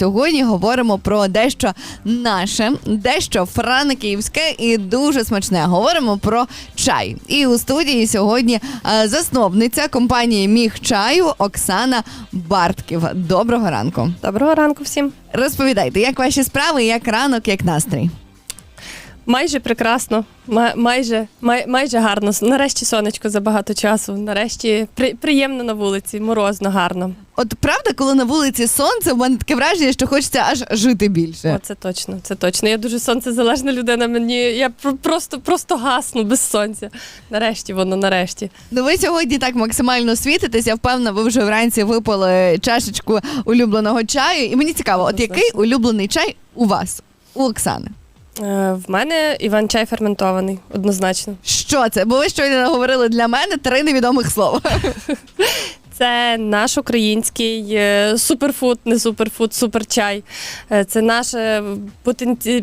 сьогодні говоримо про дещо наше, дещо франківське і дуже смачне. Говоримо про чай. І у студії сьогодні е, засновниця компанії Міг чаю Оксана Бартків. Доброго ранку. Доброго ранку всім. Розповідайте, як ваші справи, як ранок, як настрій? Майже прекрасно, ма- майже, май- майже гарно. Нарешті сонечко за багато часу. Нарешті при- приємно на вулиці, морозно, гарно. От правда, коли на вулиці сонце, в мене таке враження, що хочеться аж жити більше. О, це точно, це точно. Я дуже сонцезалежна людина. Мені я просто, просто гасну без сонця. Нарешті воно, нарешті. Ну ви сьогодні так максимально світитесь. Я впевнена, ви вже вранці випили чашечку улюбленого чаю. І мені цікаво, от який улюблений чай у вас, у Оксани? Е, в мене Іван чай ферментований, однозначно. Що це? Бо ви щойно говорили для мене три невідомих слова. Це наш український е, суперфуд, не суперфуд, суперчай. Е, Це наш е,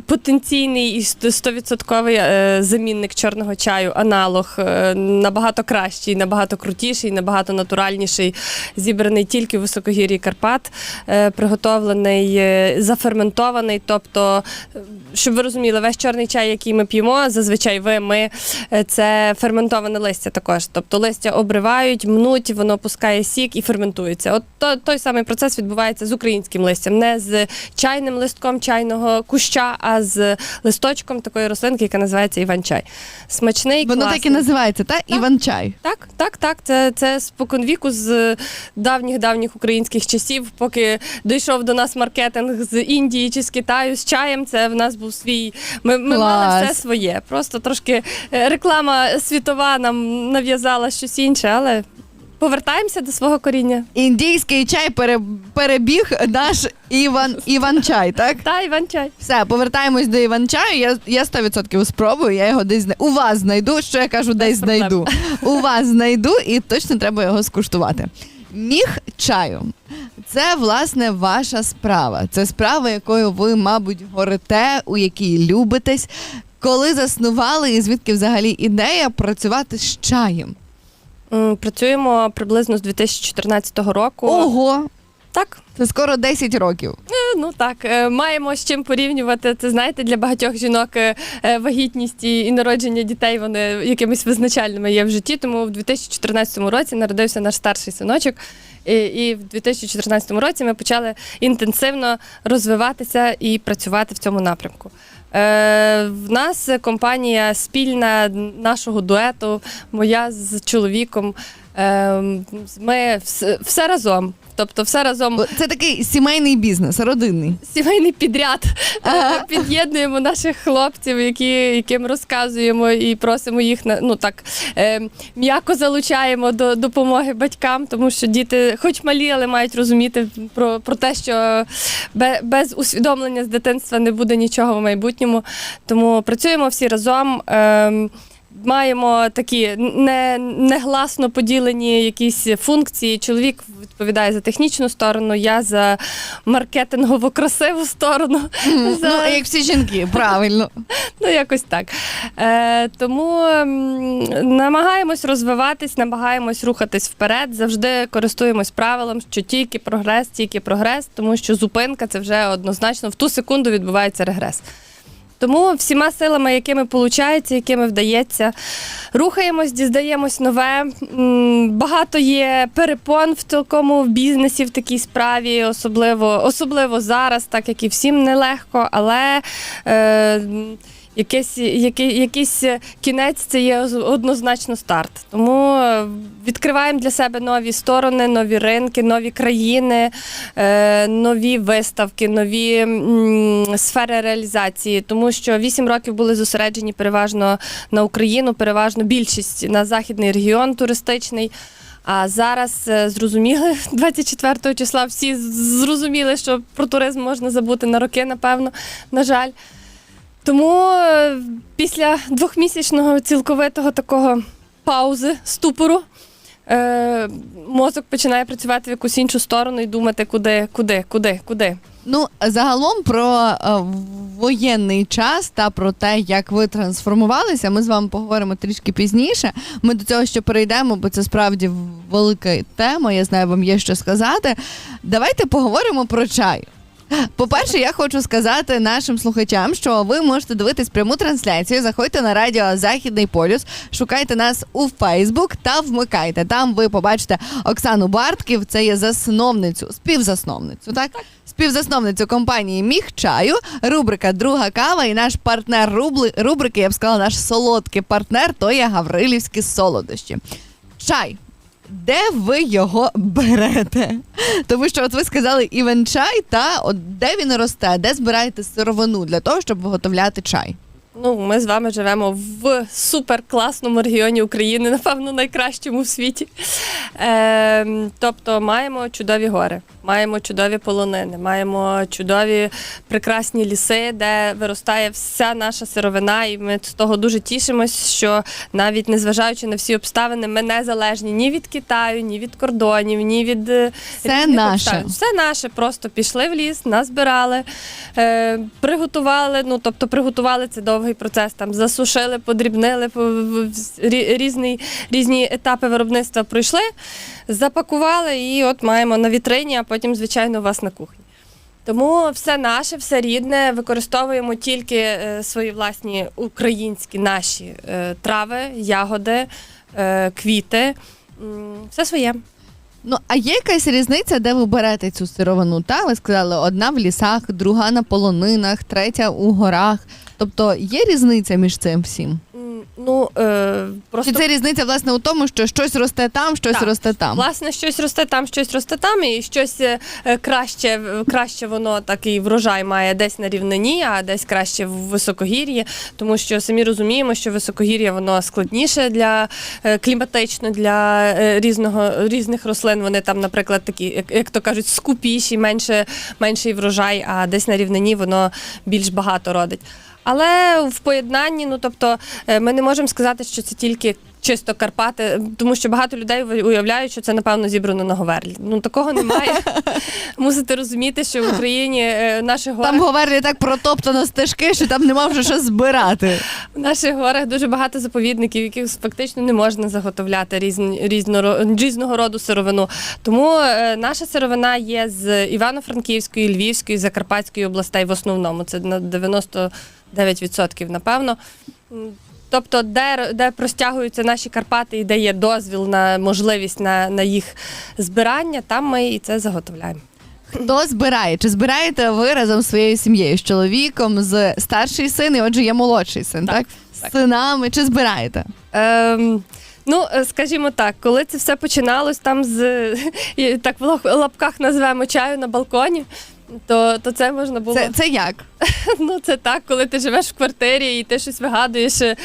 потенційний і сто- стовідсотковий замінник чорного чаю, аналог набагато кращий, набагато крутіший, набагато натуральніший, зібраний тільки в високогір'ї Карпат, приготовлений, заферментований. Тобто, щоб ви розуміли, весь чорний чай, який ми п'ємо, зазвичай ви, ми, це ферментоване листя також. Тобто листя обривають, мнуть, воно пускає сік і ферментується. От то, той самий процес відбувається з українським листям, не з чайним листком чайного куща, а з листочком такої рослинки, яка називається іван-чай. Смачний, Воно так і називається, та? Іван чай. Так, так, так. Це, це споконвіку з давніх давніх українських часів, поки дійшов до нас маркетинг з Індії чи з Китаю з чаєм. Це в нас був свій. Ми, ми мали все своє. Просто трошки е, реклама світова нам нав'язала щось інше, але повертаємося до свого коріння. Індійський чай пере- перебіг наш Іван Іван чай, так? Та Іван чай. Все, повертаємось до Іван чаю. Я, я 100% спробую, я його десь зна- у вас знайду. Що я кажу, десь проблем. знайду. У вас знайду і точно треба його скуштувати. Міг чаю. Це власне ваша справа. Це справа, якою ви, мабуть, горите, у якій любитесь. Коли заснували, і звідки взагалі ідея працювати з чаєм? Працюємо приблизно з 2014 року. Ого! Так, Це скоро 10 років. Е, Ну так, е, маємо з чим порівнювати. Це знаєте, для багатьох жінок е, вагітність і народження дітей вони якимись визначальними є в житті. Тому в 2014 році народився наш старший синочок. І, в 2014 році ми почали інтенсивно розвиватися і працювати в цьому напрямку. В нас компанія спільна нашого дуету, моя з чоловіком. Е, ми вс- все разом. Тобто, все разом Це такий сімейний бізнес, родинний. сімейний підряд. Ага. Е, Під'єднуємо наших хлопців, які, яким розказуємо і просимо їх на ну так е, м'яко залучаємо до допомоги батькам, тому що діти, хоч малі, але мають розуміти про, про те, що бе- без усвідомлення з дитинства не буде нічого в майбутньому. Тому працюємо всі разом. Е, Маємо такі не, негласно поділені якісь функції. Чоловік відповідає за технічну сторону, я за маркетингово красиву сторону. За- Ну, як всі жінки, правильно. Ну, якось так. Е, тому намагаємось розвиватись, намагаємось рухатись вперед. Завжди користуємось правилом, що тільки прогрес, тільки прогрес, тому що зупинка це вже однозначно в ту секунду відбувається регрес. Тому всіма силами, якими виходить, якими вдається, рухаємось, дізнаємось нове. Багато є перепон в такому в бізнесі, в такій справі, особливо, особливо зараз, так як і всім нелегко, але. Е, Якийсь, який, якийсь кінець це є однозначно старт. Тому е, відкриваємо для себе нові сторони, нові ринки, нові країни, е, нові виставки, нові сфери реалізації. Тому що 8 років були зосереджені переважно на Україну, переважно більшість на західний регіон туристичний. А зараз е, зрозуміли 24 числа всі зрозуміли, що про туризм можна забути на роки, напевно, на жаль. Тому е, після двохмісячного цілковитого такого паузи, ступору, е, мозок починає працювати в якусь іншу сторону і думати, куди, куди, куди, куди. Ну, загалом про е, воєнний час та про те, як ви трансформувалися, ми з вами поговоримо трішки пізніше. Ми до цього ще перейдемо, бо це справді велика тема. Я знаю, вам є що сказати. Давайте поговоримо про чай. По-перше, я хочу сказати нашим слухачам, що ви можете дивитись пряму трансляцію. Заходьте на радіо Західний полюс, шукайте нас у Фейсбук та вмикайте. Там ви побачите Оксану Бартків. Це є засновницю, співзасновницю, так? Співзасновницю компанії Міг чаю, рубрика Друга кава і наш партнер рубли- рубрики, я б сказала, наш солодкий партнер то є Гаврилівські солодощі. Чай. Де ви його берете? Тому що от ви сказали івен-чай, та от де він росте, де збираєте сировину для того, щоб виготовляти чай? Ну, ми з вами живемо в суперкласному регіоні України, напевно, найкращому в світі. Е, тобто маємо чудові гори, маємо чудові полонини, маємо чудові прекрасні ліси, де виростає вся наша сировина, і ми з того дуже тішимось, що навіть незважаючи на всі обставини, ми не залежні ні від Китаю, ні від кордонів, ні від е, Все наше. обставин. Все наше. Просто пішли в ліс, назбирали, е, приготували. Ну тобто, приготували це довгий процес. Там засушили, подрібнили, різні, різні етапи виробництва пройшли, запакували і от маємо на вітрині, а потім, звичайно, у вас на кухні. Тому все наше, все рідне, використовуємо тільки е, свої власні українські наші е, трави, ягоди, е, квіти. Все своє. Ну а є якась різниця, де ви берете цю сировину? Та ви сказали, одна в лісах, друга на полонинах, третя у горах. Тобто є різниця між цим всім? Ну, е, просто Чи це різниця власне у тому, що щось росте там, щось Так. росте там? Власне, щось росте там, щось росте там, і щось е, е, краще, краще воно такий врожай має десь на рівнині, а десь краще в високогір'ї, тому що самі розуміємо, що високогір'я воно складніше для е, кліматично для е, різного різних рослин. Вони там, наприклад, такі, як, як то кажуть, скупіші, менше, менший врожай, а десь на рівнині воно більш багато родить. Але в поєднанні, ну тобто, е, ми не можемо сказати, що це тільки чисто Карпати, тому що багато людей уявляють, що це напевно зібрано на Говерлі. Ну такого немає. Мусите розуміти, що в Україні е, наші гори Там говорять так протоптано стежки, що там нема вже що збирати. в наших горах дуже багато заповідників, яких фактично не можна заготовляти різні, різноро- різного роду сировину. Тому е, наша сировина є з Івано-Франківської, Львівської, Закарпатської областей в основному. Це на 99% напевно. Тобто, де, де простягуються наші Карпати і де є дозвіл на можливість на, на їх збирання, там ми і це заготовляємо. Хто збирає? Чи збираєте ви разом з своєю сім'єю, з чоловіком, з старший син, і отже є молодший син, так? Так, З так. синами, чи збираєте? Ем, ну, е, скажімо так, коли це все починалось там з так в лап- лапках називаємо чаю на балконі. То, то це можна було Це, це як? ну це так, коли ти живеш в квартирі і ти щось вигадуєш. е,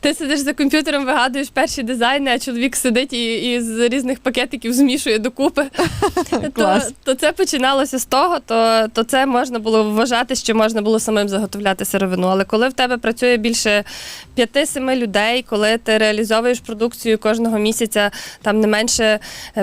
Ти сидиш за комп'ютером, вигадуєш перші дизайни, а чоловік сидить і, і з різних пакетиків змішує докупи. то, то це починалося з того, то, то це можна було вважати, що можна було самим заготовляти сировину. Але коли в тебе працює більше 5-7 людей, коли ти реалізовуєш продукцію кожного місяця там не менше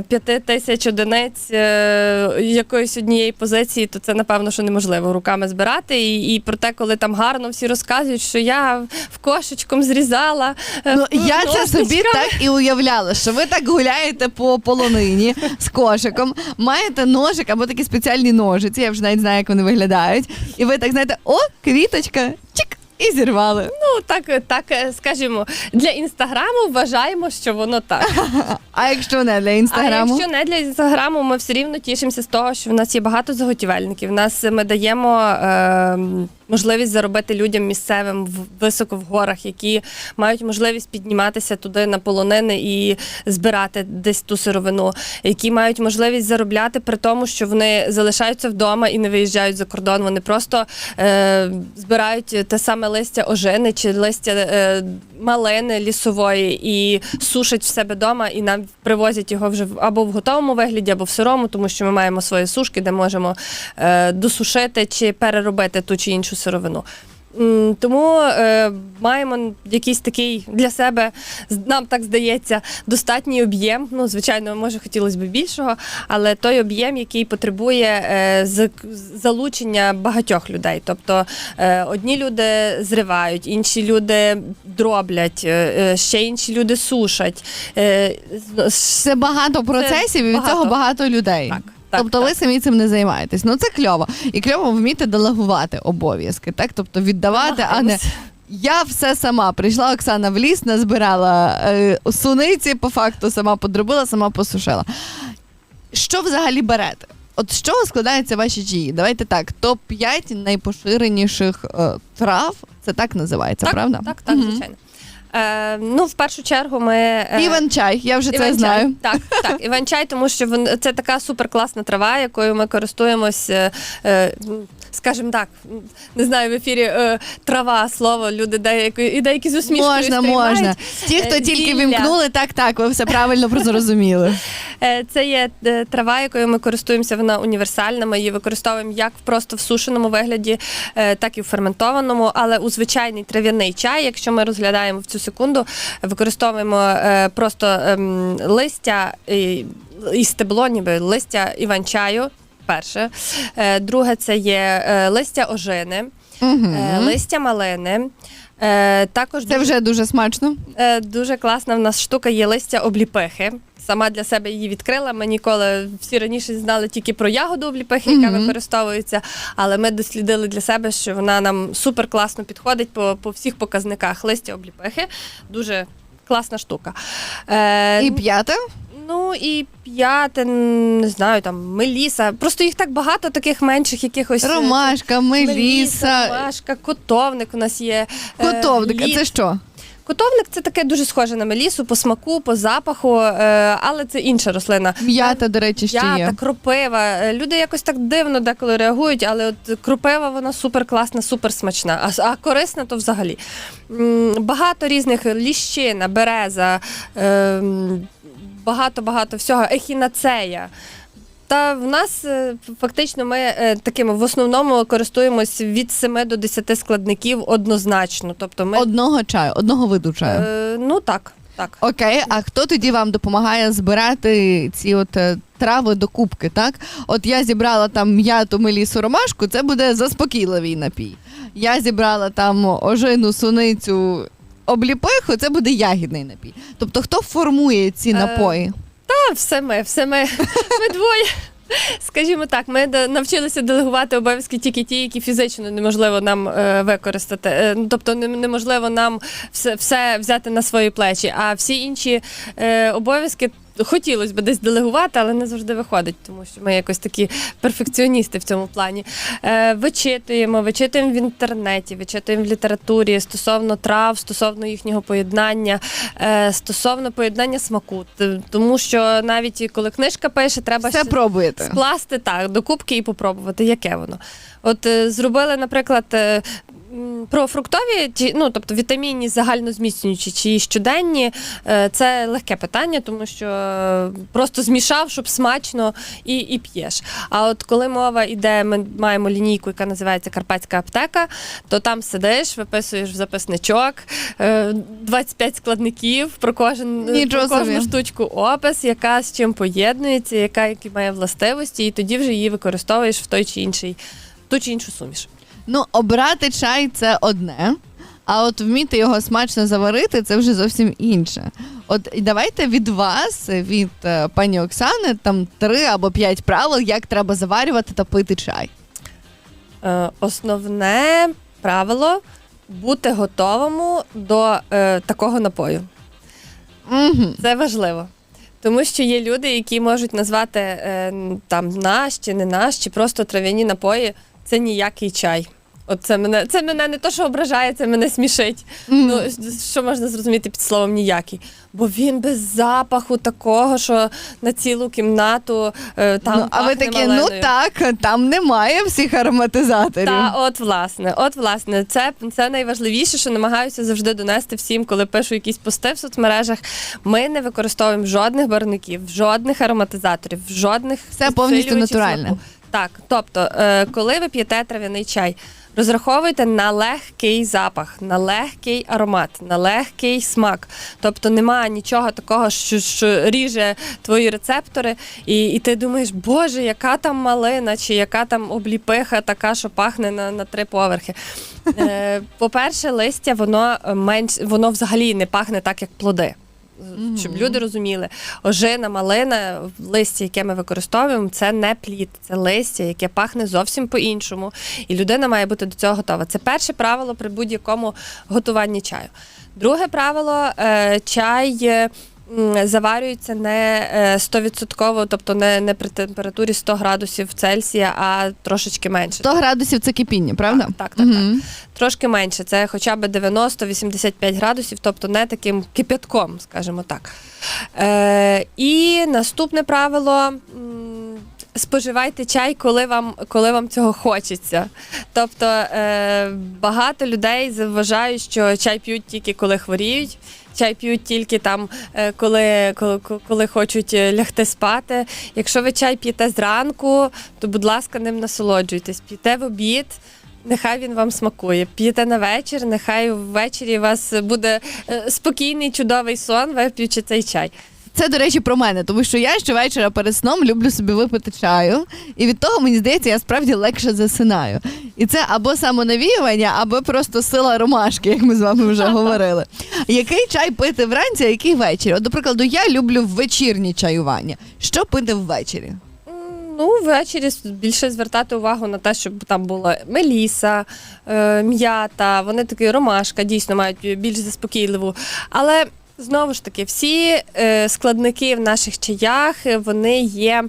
5 тисяч одиниць е, якоїсь однієї позиції, то це напевно що неможливо руками збирати. І, і про те, коли там гарно всі розказують, що я в кошечком зрізала. е, Ну я це собі так і уявляла, що ви так гуляєте по полонині з кошиком, маєте ножик або такі спеціальні ножиці, я вже навіть знаю, як вони виглядають. І ви так знаєте, о, квіточка, чик, і зірвали. Ну так, так е, скажімо, для інстаграму вважаємо, що воно так. А якщо не для інстаграму? А якщо не для інстаграму, ми все рівно тішимося з того, що в нас є багато заготівельників. В нас ми даємо е, можливість заробити людям місцевим високо в горах, які мають можливість підніматися туди на полонини і збирати десь ту сировину, які мають можливість заробляти при тому, що вони залишаються вдома і не виїжджають за кордон. Вони просто е, збирають те саме листя ожини чи листя е, малини лісової і сушать в себе вдома, і нам привозять його вже або в готовому вигляді, або в сирому, тому що ми маємо свої сушки, де можемо е, досушити чи переробити ту чи іншу сировину. Тому е, маємо якийсь такий для себе, нам так здається, достатній об'єм. Ну, звичайно, може хотілося б більшого, але той об'єм, який потребує е, з- залучення багатьох людей. Тобто е, одні люди зривають, інші люди дроблять, е, е, ще інші люди сушать. Е, Це багато процесів, і від багато. цього багато людей. так, Так, тобто так. ви самі цим не займаєтесь. Ну це кльово. І кльово вміти делегувати обов'язки, так? Тобто віддавати, а не я все сама. Прийшла Оксана в ліс, назбирала е, суниці, по факту сама подробила, сама посушила. Що взагалі берете? От з чого складаються ваші чаї? Давайте так, топ-5 найпоширеніших е, трав, це так називається, так, правда? Так, так, Мгм. звичайно. Е, ну, в першу чергу ми. е, Іван-чай, я вже це Іван-чай. знаю. Так, так, іван-чай, тому що вон, це така суперкласна трава, якою ми користуємось, е, е, скажімо так, не знаю, в ефірі е, трава слово, люди деякі, і деякі з усмішкою Можна, сприймають. можна. Ті, хто Е, тільки зілля. вімкнули, так, так, ви все правильно зрозуміли. Е, Це є е, трава, якою ми користуємося. Вона універсальна. Ми її використовуємо як просто в сушеному вигляді, е, так і в ферментованому. Але у звичайний трав'яний чай, якщо ми розглядаємо в цю секунду, використовуємо е, просто ем, листя і, стебло, ніби листя іван-чаю. Перше, Е, друге, це є е, листя ожини, Угу. листя малини. Е, Також Це дуже вже дуже смачно. Е, Дуже класна в нас штука є листя обліпихи. Сама для себе її відкрила. Ми ніколи всі раніше знали тільки про ягоду обліпихи, яка Мгм. використовується. Але ми дослідили для себе, що вона нам супер класно підходить по, по всіх показниках. Листя обліпихи дуже класна штука. Е, І п'яте. Ну і п'яте, не знаю, там меліса. Просто їх так багато, таких менших якихось. е, Ромашка, меліса. ромашка, котовник у нас є. е, Котовник. А це що? Котовник це таке дуже схоже на мелісу по смаку, по запаху, е, але це інша рослина. М'ята, до речі, ще є. кропива. Е, Люди якось так дивно деколи реагують, але от кропива вона супер класна, супер смачна. А, а корисна то взагалі. Багато різних ліщина, береза, ем, багато-багато всього, ехінацея. Та в нас е, фактично ми е, такими в основному користуємось від 7 до 10 складників однозначно. Тобто ми Одного чаю, одного виду чаю. Е, ну так, так. Окей, а хто тоді вам допомагає збирати ці от е, трави до кубки, так? От я зібрала там м'яту, мелісу, ромашку, це буде заспокійливий напій. Я зібрала там ожину, суницю, обліпиху, це буде ягідний напій. Тобто, хто формує ці Е, напої? Та все ми, все ми, ми двоє. Скажімо так, ми навчилися делегувати обов'язки тільки ті, які фізично неможливо нам е, використати. Е, ну, тобто не- неможливо нам все, все взяти на свої плечі. А всі інші е, обов'язки хотілося б десь делегувати, але не завжди виходить, тому що ми якось такі перфекціоністи в цьому плані. Е, вичитуємо, вичитуємо в інтернеті, вичитуємо в літературі стосовно трав, стосовно їхнього поєднання, е, стосовно поєднання смаку. Тому що навіть коли книжка пише, треба Все пробуєте. скласти так до кубки і попробувати, яке воно. От е, зробили, наприклад. е, Про фруктові, ну тобто вітамінні загальнозміцнюючі чи щоденні, е, це легке питання, тому що е, просто змішав, щоб смачно і, і п'єш. А от коли мова йде, ми маємо лінійку, яка називається Карпатська аптека, то там сидиш, виписуєш в записничок е, 25 складників про кожен про кожну штучку опис, яка з чим поєднується, яка які має властивості, і тоді вже її використовуєш в той чи інший, ту чи іншу суміш. Ну, обрати чай це одне. А от вміти його смачно заварити це вже зовсім інше. От давайте від вас, від е, пані Оксани, там три або п'ять правил, як треба заварювати та пити чай. Е, основне правило бути готовому до е, такого напою. Угу. Це важливо. Тому що є люди, які можуть назвати е, там наш чи не наш, чи просто трав'яні напої. Це ніякий чай. От це мене, це мене не то, що ображає, це мене смішить. Ну, що можна зрозуміти під словом ніякий? Бо він без запаху такого, що на цілу кімнату е, там. ну, а ви такі, ну так, там немає всіх ароматизаторів. Та от власне, от власне, це, це найважливіше, що намагаюся завжди донести всім, коли пишу якісь пости в соцмережах. Ми не використовуємо жодних барвників, жодних ароматизаторів, жодних Все повністю натуральне. смаку. Так, тобто, е, коли ви п'єте трав'яний чай, розраховуйте на легкий запах, на легкий аромат, на легкий смак. Тобто немає нічого такого, що, що ріже твої рецептори, і, і ти думаєш, боже, яка там малина, чи яка там обліпиха, така, що пахне на, на три поверхи. Е, по-перше, листя воно менш воно взагалі не пахне так, як плоди. Щоб люди розуміли. Ожина, малина, листя, яке ми використовуємо, це не плід, це листя, яке пахне зовсім по-іншому. І людина має бути до цього готова. Це перше правило при будь-якому готуванні чаю. Друге правило е, чай. Е, м, Заварюється не е, 100%, тобто не, не при температурі 100 градусів Цельсія, а трошечки менше. 100 градусів це кипіння, правда? Так, так, так, Мгм. Трошки менше, це хоча б 90-85 градусів, тобто не таким кипятком, скажімо так. Е, і наступне правило. Споживайте чай, коли вам, коли вам цього хочеться. Тобто е, багато людей вважають, що чай п'ють тільки коли хворіють, чай п'ють тільки там, е, коли, коли, коли хочуть е, лягти спати. Якщо ви чай п'єте зранку, то, будь ласка, ним насолоджуйтесь. П'єте в обід. Нехай він вам смакує. П'єте на вечір, нехай ввечері у вас буде е, спокійний, чудовий сон, Ви п'ючи цей чай. Це, до речі, про мене, тому що я щовечора перед сном люблю собі випити чаю, і від того мені здається, я справді легше засинаю. І це або самонавіювання, або просто сила ромашки, як ми з вами вже говорили. Який чай пити вранці, а який ввечері? От, до прикладу, я люблю вечірнє чаювання. Що пити ввечері? Ну, ввечері більше звертати увагу на те, щоб там була меліса, е, м'ята, вони такі ромашка, дійсно мають більш заспокійливу. Але знову ж таки, всі е, складники в наших чаях е, вони є.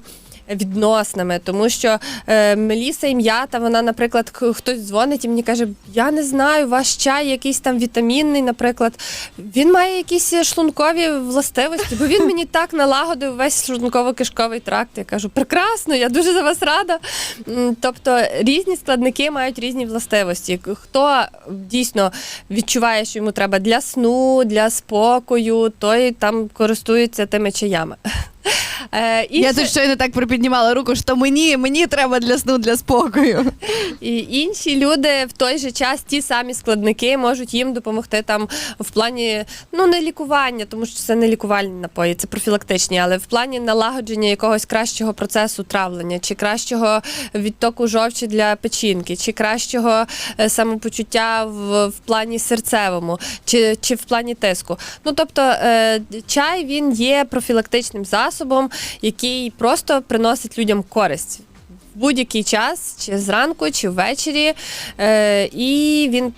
Відносними, тому що е, Меліса і м'ята, вона, наприклад, хтось дзвонить і мені каже: Я не знаю, ваш чай якийсь там вітамінний, наприклад, він має якісь шлункові властивості, бо він мені так налагодив весь шлунково-кишковий тракт. Я кажу, прекрасно, я дуже за вас рада. Тобто різні складники мають різні властивості. Хто дійсно відчуває, що йому треба для сну, для спокою, той там користується тими чаями. Е, Я інше- тут щойно так припіднімала руку, що мені, мені треба для сну, для спокою. І інші люди в той же час ті самі складники можуть їм допомогти там в плані ну не лікування, тому що це не лікувальні напої, це профілактичні, але в плані налагодження якогось кращого процесу травлення, чи кращого відтоку жовчі для печінки, чи кращого е, самопочуття в, в плані серцевому, чи, чи в плані тиску. Ну тобто е, чай він є профілактичним засобом, який просто приносить людям користь в будь-який час, чи зранку, чи ввечері. Е, і він.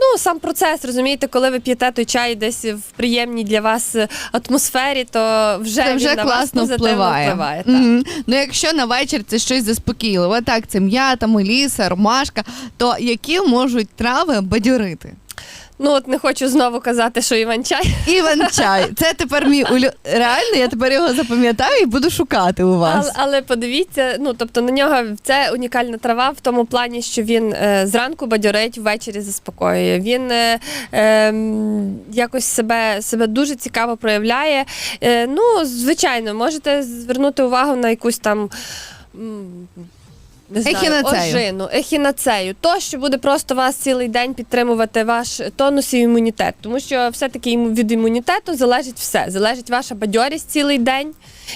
Ну, сам процес, розумієте, коли ви п'єте той чай десь в приємній для вас атмосфері, то вже, Це вже він на вас класно позитивно впливає. впливає так. Мгм. Ну, якщо на вечір це щось заспокійливе, так, це м'ята, меліса, ромашка, то які можуть трави бадьорити? Ну, от не хочу знову казати, що Іван-чай. Іван-чай. Це тепер мій улю... Реально, я тепер його запам'ятаю і буду шукати у вас. Але, але подивіться, ну тобто на нього це унікальна трава в тому плані, що він е, зранку бадьорить, ввечері заспокоює. Він е, е, якось себе, себе дуже цікаво проявляє. Е, ну, звичайно, можете звернути увагу на якусь там. Не знаю, Ехінацею. ожину, ехінацею, то, що буде просто вас цілий день підтримувати ваш тонус і імунітет. Тому що все-таки іму- від імунітету залежить все. Залежить ваша бадьорість цілий день.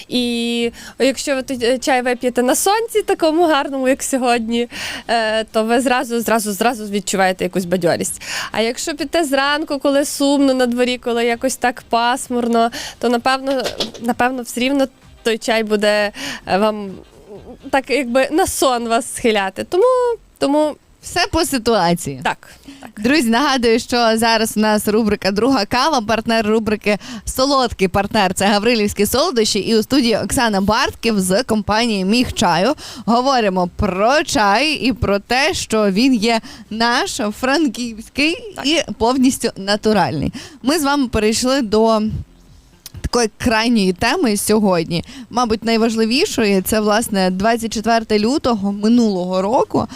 І якщо ви той чай вип'єте на сонці, такому гарному, як сьогодні, е, то ви зразу, зразу, зразу відчуваєте якусь бадьорість. А якщо піте зранку, коли сумно на дворі, коли якось так пасмурно, то напевно, напевно, все рівно той чай буде е, вам так, якби на сон вас схиляти. Тому, тому Все по ситуації. так. так. Друзі, нагадую, що зараз у нас рубрика Друга кава, партнер рубрики Солодкий партнер це Гаврилівські солодощі. І у студії Оксана Бартків з компанії Міг чаю говоримо про чай і про те, що він є наш франківський і повністю натуральний. Ми з вами перейшли до. Такої крайньої теми сьогодні, мабуть, найважливішої це власне 24 лютого минулого року,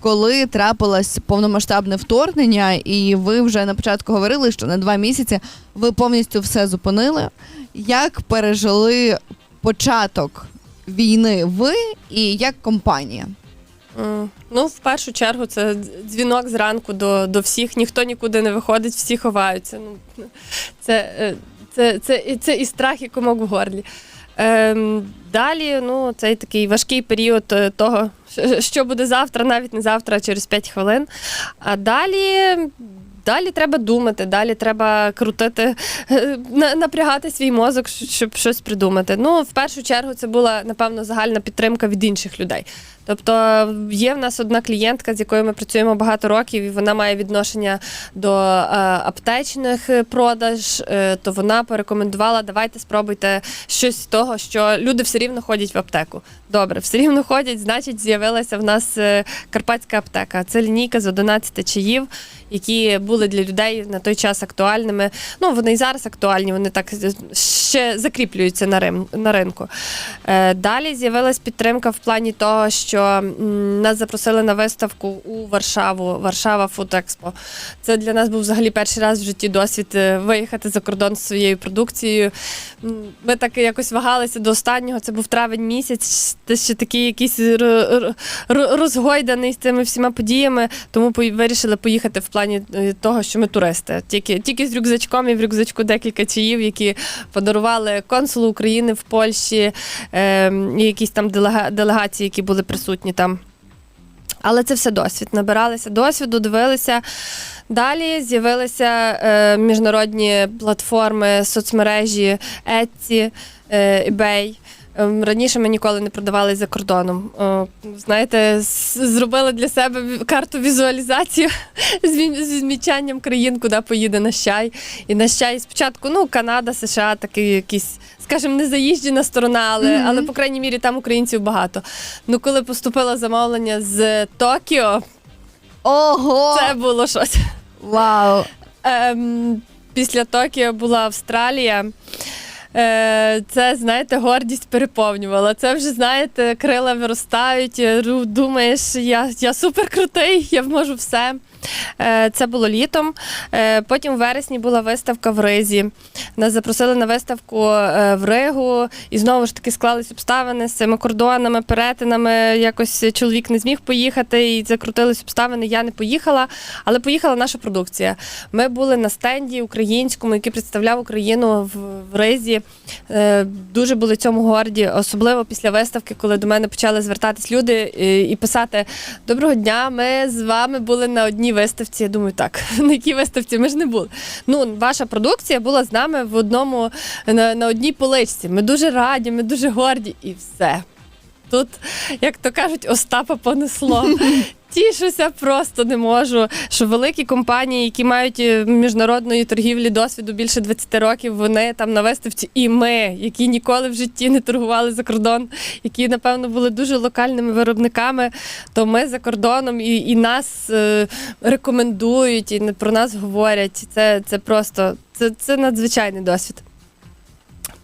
коли трапилось повномасштабне вторгнення, і ви вже на початку говорили, що на два місяці ви повністю все зупинили. Як пережили початок війни ви і як компанія? Ну, в першу чергу, це дзвінок зранку до, до всіх. Ніхто нікуди не виходить, всі ховаються. Ну, це, е, це, це, це і страх, і комок в горлі. Ем, далі, ну, цей такий важкий період е, того, що- що буде завтра, навіть не завтра, а через 5 хвилин. А далі далі треба думати, далі треба крутити, е, напрягати свій мозок, щоб щось придумати. Ну, в першу чергу, це була напевно загальна підтримка від інших людей. Тобто є в нас одна клієнтка, з якою ми працюємо багато років, і вона має відношення до е, аптечних продаж. е, то вона порекомендувала, давайте спробуйте щось з того, що люди все рівно ходять в аптеку. Добре, все рівно ходять, значить, з'явилася в нас е, карпатська аптека. Це лінійка з 11 чаїв, які були для людей на той час актуальними. Ну, вони і зараз актуальні, вони так ще закріплюються на, ринку. Далі з'явилась підтримка в плані того, що м, нас запросили на виставку у Варшаву, Варшава Expo. Це для нас був взагалі перший раз в житті досвід е, виїхати за кордон з своєю продукцією. Ми так якось вагалися до останнього. Це був травень місяць, ще такий якийсь розгойданий з цими всіма подіями. Тому вирішили поїхати в плані е, того, що ми туристи. Тільки, тільки з рюкзачком і в рюкзачку декілька чаїв, які подарували консулу України в Польщі, е, якісь там делега- делегації, які були присутні там. Але це все досвід. Набиралися досвіду, дивилися. Далі з'явилися е, міжнародні платформи, соцмережі Etsy, е, eBay. Ем, Раніше ми ніколи не продавали за кордоном. Е, Знаєте, з- зробили для себе карту візуалізацію з відмічанням країн, куди поїде наш чай. І наш чай спочатку, ну, Канада, США, такий якийсь, скажімо, не заїжджена сторона, але, Мгм. але по крайній мірі там українців багато. Ну, коли поступило замовлення з Токіо, Ого! це було щось. Вау! Ем, після Токіо була Австралія. Е, це, знаєте, гордість переповнювала. Це вже, знаєте, крила виростають, ру- думаєш, я, я супер крутий, я можу все. Е, Це було літом. Е, Потім в вересні була виставка в Ризі. Нас запросили на виставку е, в Ригу, і знову ж таки склались обставини з цими кордонами, перетинами. Якось чоловік не зміг поїхати і закрутились обставини. Я не поїхала, але поїхала наша продукція. Ми були на стенді українському, який представляв Україну в, Ризі. Дуже були цьому горді, особливо після виставки, коли до мене почали звертатись люди і писати: Доброго дня, ми з вами були на одній виставці. Я думаю, так, на якій виставці ми ж не були. Ну, ваша продукція була з нами в одному на, на одній поличці. Ми дуже раді, ми дуже горді, і все. Тут, як то кажуть, Остапа понесло. Тішуся просто не можу. Що великі компанії, які мають е, міжнародної торгівлі досвіду більше 20 років, вони там на виставці, і ми, які ніколи в житті не торгували за кордон, які напевно були дуже локальними виробниками, то ми за кордоном і, і нас е, рекомендують, і про нас говорять. Це, це просто це, це надзвичайний досвід.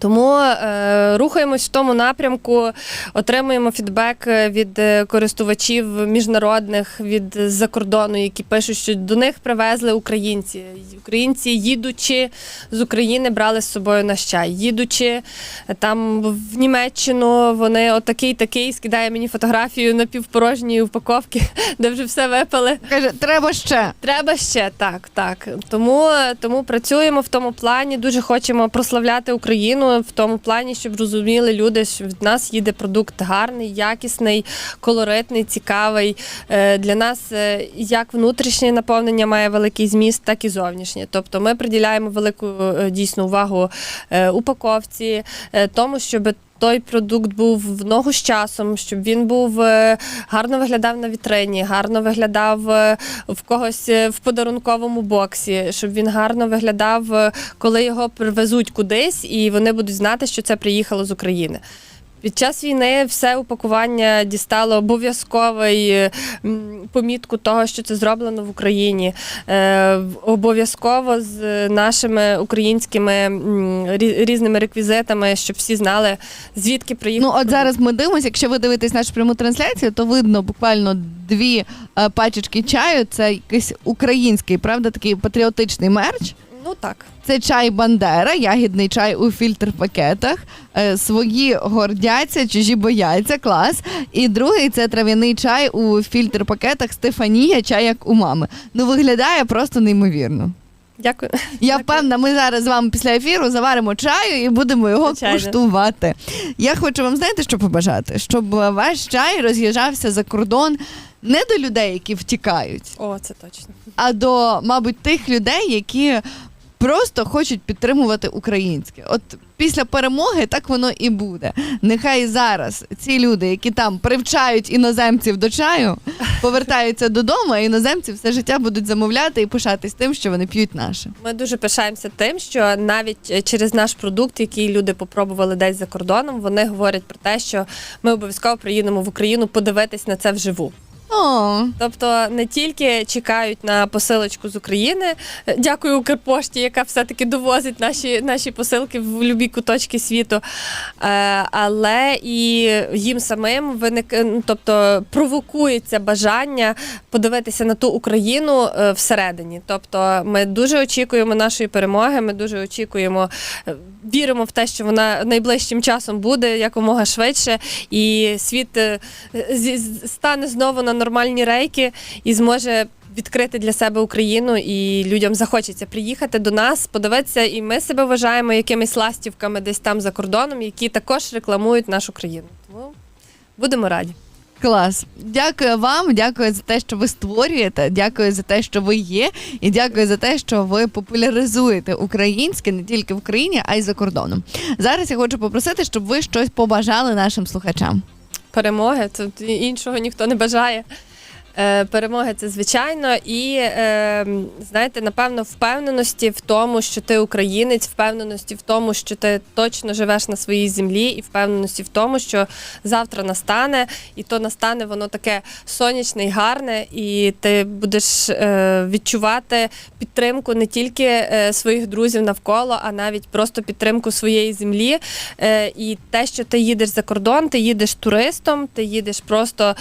Тому е, рухаємось в тому напрямку, отримуємо фідбек е, від е, користувачів міжнародних від з-за кордону, які пишуть, що до них привезли українці. Українці, їдучи з України, брали з собою наш чай. Їдучи е, там в Німеччину, вони отакий такий скидає мені фотографію напівпорожньої упаковки, де вже все випили. Каже, треба ще. Треба ще так, так. Тому, тому працюємо в тому плані. Дуже хочемо прославляти Україну в тому плані, щоб розуміли люди, що від нас їде продукт гарний, якісний, колоритний, цікавий. Е, Для нас е, як внутрішнє наповнення має великий зміст, так і зовнішнє. Тобто ми приділяємо велику дійсно дійсну увагу е, упаковці, е, тому, щоб той продукт був в ногу з часом, щоб він був е, гарно виглядав на вітрині, гарно виглядав е, в когось е, в подарунковому боксі, щоб він гарно виглядав, коли його привезуть кудись, і вони будуть знати, що це приїхало з України. Під час війни все упакування дістало обов'язковий помітку того, що це зроблено в Україні. Е, Обов'язково з нашими українськими різними реквізитами, щоб всі знали, звідки приїхав. Ну, от зараз ми дивимося, якщо ви дивитесь нашу пряму трансляцію, то видно буквально дві е, пачечки чаю. Це якийсь український, правда, такий патріотичний мерч. Ну так. Це чай Бандера, ягідний чай у фільтр пакетах. Е, свої гордяться, чужі бояться, клас. І другий це трав'яний чай у фільтр пакетах Стефанія, чай як у мами. Ну виглядає просто неймовірно. Дякую. Я впевнена, ми зараз з вами після ефіру заваримо чаю і будемо його Звичайно. куштувати. Я хочу вам знаєте, що побажати, щоб ваш чай роз'їжджався за кордон не до людей, які втікають, О, це точно. а до, мабуть, тих людей, які просто хочуть підтримувати українське. От після перемоги так воно і буде. Нехай зараз ці люди, які там привчають іноземців до чаю, повертаються додому, а іноземці все життя будуть замовляти і пишатись тим, що вони п'ють наше. Ми дуже пишаємося тим, що навіть е, через наш продукт, який люди попробували десь за кордоном, вони говорять про те, що ми обов'язково приїдемо в Україну подивитись на це вживу. О, Тобто не тільки чекають на посилочку з України. е, Дякую Укрпошті, яка все-таки довозить наші, наші посилки в любі куточки світу. Е, Але і їм самим виник, ну, тобто провокується бажання подивитися на ту Україну е, всередині. Тобто, ми дуже очікуємо нашої перемоги. Ми дуже очікуємо, е, віримо в те, що вона найближчим часом буде якомога швидше, і світ е, стане знову на нормальні рейки і зможе. Відкрити для себе Україну і людям захочеться приїхати до нас, подивитися, і ми себе вважаємо якимись ластівками десь там за кордоном, які також рекламують нашу країну. Тому будемо раді. клас. Дякую вам, дякую за те, що ви створюєте, дякую за те, що ви є, і дякую за те, що ви популяризуєте українське не тільки в країні, а й за кордоном. Зараз я хочу попросити, щоб ви щось побажали нашим слухачам. Перемоги. Тут іншого ніхто не бажає. Е, Перемоги це звичайно, і е, знаєте, напевно, впевненості в тому, що ти українець, впевненості в тому, що ти точно живеш на своїй землі, і впевненості в тому, що завтра настане, і то настане воно таке сонячне і гарне, і ти будеш е, відчувати підтримку не тільки своїх друзів навколо, а навіть просто підтримку своєї землі. І те, що ти їдеш за кордон, ти їдеш туристом, ти їдеш просто,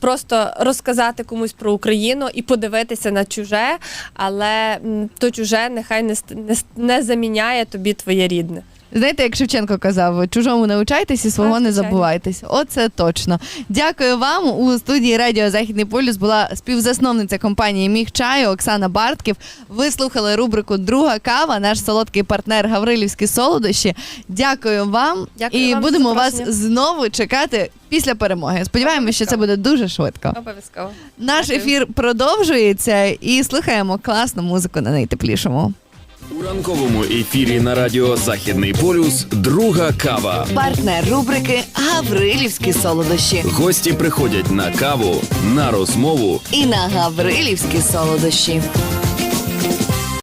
просто розказати комусь про Україну і подивитися на чуже, але то чуже нехай не, не, не заміняє тобі твоє рідне. Знаєте, як Шевченко казав, чужому навчайтесь і свого не забувайтесь. Оце точно. Дякую вам. У студії Радіо Західний полюс була співзасновниця компанії Міг чаю Оксана Бартків. Ви слухали рубрику Друга кава, наш солодкий партнер Гаврилівські солодощі. Дякую вам Дякую і вам будемо вас знову чекати після перемоги. Сподіваємося, що це буде дуже швидко. Обов'язково. Наш Дякую. ефір продовжується і слухаємо класну музику на найтеплішому. У ранковому ефірі на радіо Західний полюс друга кава. Партнер рубрики Гаврилівські солодощі. Гості приходять на каву, на розмову і на Гаврилівські солодощі.